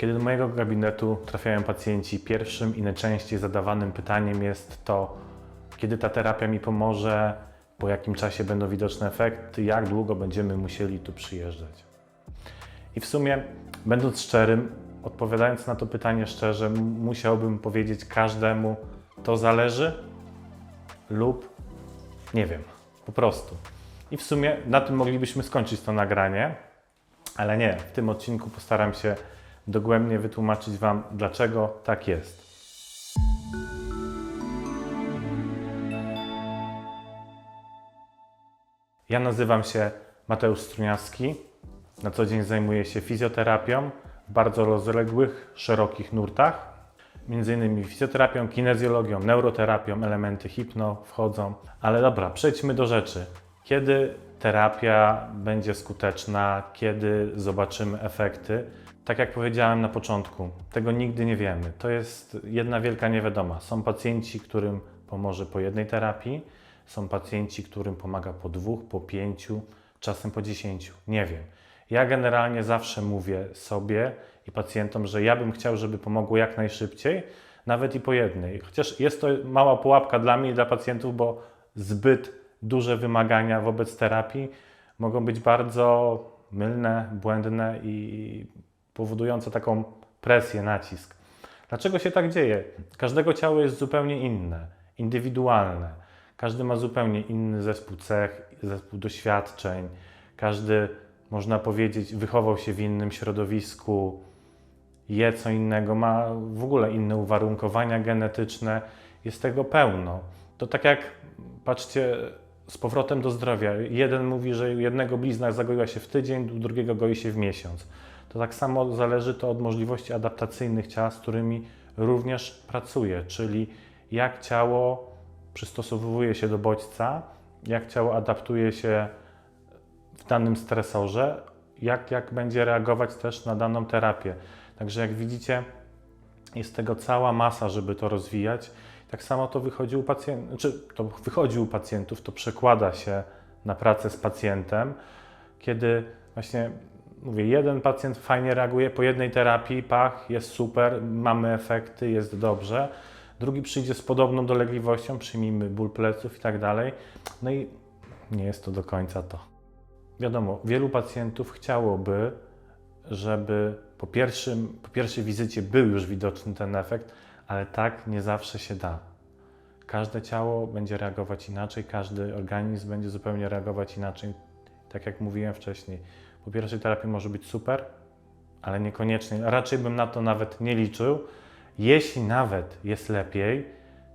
Kiedy do mojego gabinetu trafiają pacjenci, pierwszym i najczęściej zadawanym pytaniem jest to, kiedy ta terapia mi pomoże, po jakim czasie będą widoczne efekty, jak długo będziemy musieli tu przyjeżdżać. I w sumie, będąc szczerym, odpowiadając na to pytanie szczerze, musiałbym powiedzieć każdemu, to zależy lub nie wiem, po prostu. I w sumie na tym moglibyśmy skończyć to nagranie, ale nie. W tym odcinku postaram się dogłębnie wytłumaczyć Wam, dlaczego tak jest. Ja nazywam się Mateusz Struniawski. Na co dzień zajmuję się fizjoterapią w bardzo rozległych, szerokich nurtach. Między innymi fizjoterapią, kinezjologią, neuroterapią, elementy hipno wchodzą. Ale dobra, przejdźmy do rzeczy. Kiedy terapia będzie skuteczna, kiedy zobaczymy efekty? Tak jak powiedziałem na początku, tego nigdy nie wiemy. To jest jedna wielka niewiadoma. Są pacjenci, którym pomoże po jednej terapii, są pacjenci, którym pomaga po dwóch, po pięciu, czasem po dziesięciu. Nie wiem. Ja generalnie zawsze mówię sobie i pacjentom, że ja bym chciał, żeby pomogło jak najszybciej, nawet i po jednej. Chociaż jest to mała pułapka dla mnie i dla pacjentów, bo zbyt duże wymagania wobec terapii mogą być bardzo mylne, błędne i powodujące taką presję, nacisk. Dlaczego się tak dzieje? Każdego ciało jest zupełnie inne, indywidualne. Każdy ma zupełnie inny zespół cech, zespół doświadczeń. Każdy, można powiedzieć, wychował się w innym środowisku, je co innego, ma w ogóle inne uwarunkowania genetyczne. Jest tego pełno. To tak jak, patrzcie, z powrotem do zdrowia. Jeden mówi, że jednego blizna zagoiła się w tydzień, drugiego goi się w miesiąc. To tak samo zależy to od możliwości adaptacyjnych ciała, z którymi również pracuję, czyli jak ciało przystosowuje się do bodźca, jak ciało adaptuje się w danym stresorze, jak, jak będzie reagować też na daną terapię. Także jak widzicie, jest tego cała masa, żeby to rozwijać. Tak samo to wychodzi u pacjentów, czy to wychodzi u pacjentów, to przekłada się na pracę z pacjentem, kiedy właśnie mówię, jeden pacjent fajnie reaguje po jednej terapii, pach, jest super, mamy efekty, jest dobrze. Drugi przyjdzie z podobną dolegliwością, przyjmijmy ból pleców i tak dalej. No i nie jest to do końca to. Wiadomo, wielu pacjentów chciałoby, żeby po, pierwszym, po pierwszej wizycie był już widoczny ten efekt, ale tak nie zawsze się da. Każde ciało będzie reagować inaczej, każdy organizm będzie zupełnie reagować inaczej. Tak jak mówiłem wcześniej, po pierwszej terapii może być super, ale niekoniecznie. Raczej bym na to nawet nie liczył. Jeśli nawet jest lepiej,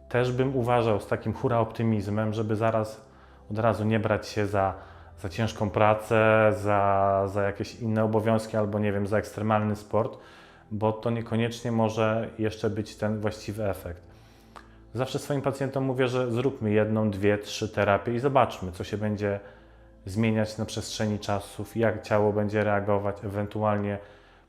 też bym uważał z takim hura optymizmem, żeby zaraz od razu nie brać się za, za ciężką pracę, za, za jakieś inne obowiązki albo nie wiem, za ekstremalny sport, bo to niekoniecznie może jeszcze być ten właściwy efekt. Zawsze swoim pacjentom mówię, że zróbmy jedną, dwie, trzy terapie i zobaczmy, co się będzie zmieniać na przestrzeni czasów, jak ciało będzie reagować, ewentualnie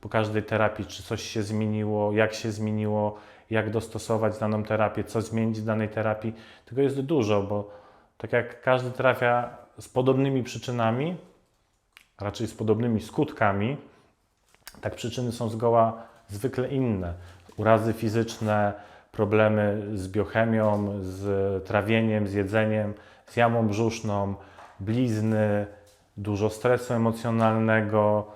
po każdej terapii, czy coś się zmieniło, jak się zmieniło, jak dostosować daną terapię, co zmienić w danej terapii. Tego jest dużo, bo tak jak każdy trafia z podobnymi przyczynami, raczej z podobnymi skutkami, tak przyczyny są zgoła zwykle inne. Urazy fizyczne, problemy z biochemią, z trawieniem, z jedzeniem, z jamą brzuszną, blizny, dużo stresu emocjonalnego.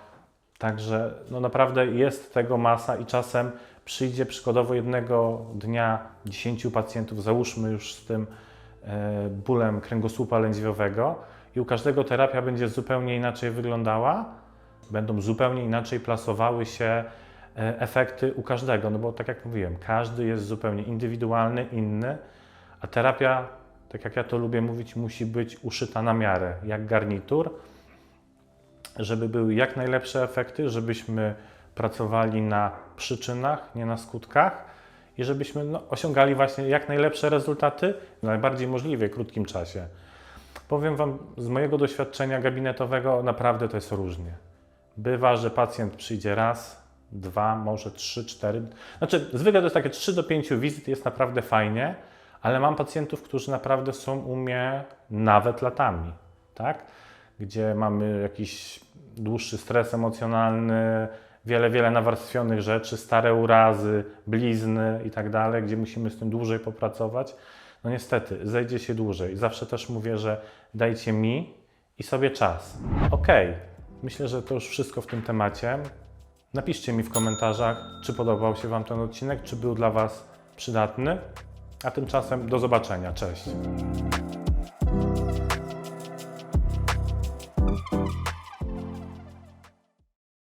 Także no naprawdę jest tego masa i czasem przyjdzie przykładowo jednego dnia 10 pacjentów, załóżmy już z tym e, bólem kręgosłupa lędźwiowego i u każdego terapia będzie zupełnie inaczej wyglądała, będą zupełnie inaczej plasowały się e, efekty u każdego, no bo tak jak mówiłem, każdy jest zupełnie indywidualny, inny, a terapia, tak jak ja to lubię mówić, musi być uszyta na miarę, jak garnitur, żeby były jak najlepsze efekty, żebyśmy pracowali na przyczynach, nie na skutkach i żebyśmy no, osiągali właśnie jak najlepsze rezultaty w najbardziej możliwie krótkim czasie. Powiem Wam z mojego doświadczenia gabinetowego, naprawdę to jest różnie. Bywa, że pacjent przyjdzie raz, dwa, może trzy, cztery. Znaczy, zwykle to jest takie 3 do 5 wizyt, jest naprawdę fajnie, ale mam pacjentów, którzy naprawdę są u mnie nawet latami, tak? Gdzie mamy jakiś dłuższy stres emocjonalny, wiele, wiele nawarstwionych rzeczy, stare urazy, blizny i tak dalej, gdzie musimy z tym dłużej popracować. No niestety, zejdzie się dłużej. Zawsze też mówię, że dajcie mi i sobie czas. Okej, myślę, że to już wszystko w tym temacie. Napiszcie mi w komentarzach, czy podobał się Wam ten odcinek, czy był dla Was przydatny. A tymczasem do zobaczenia. Cześć.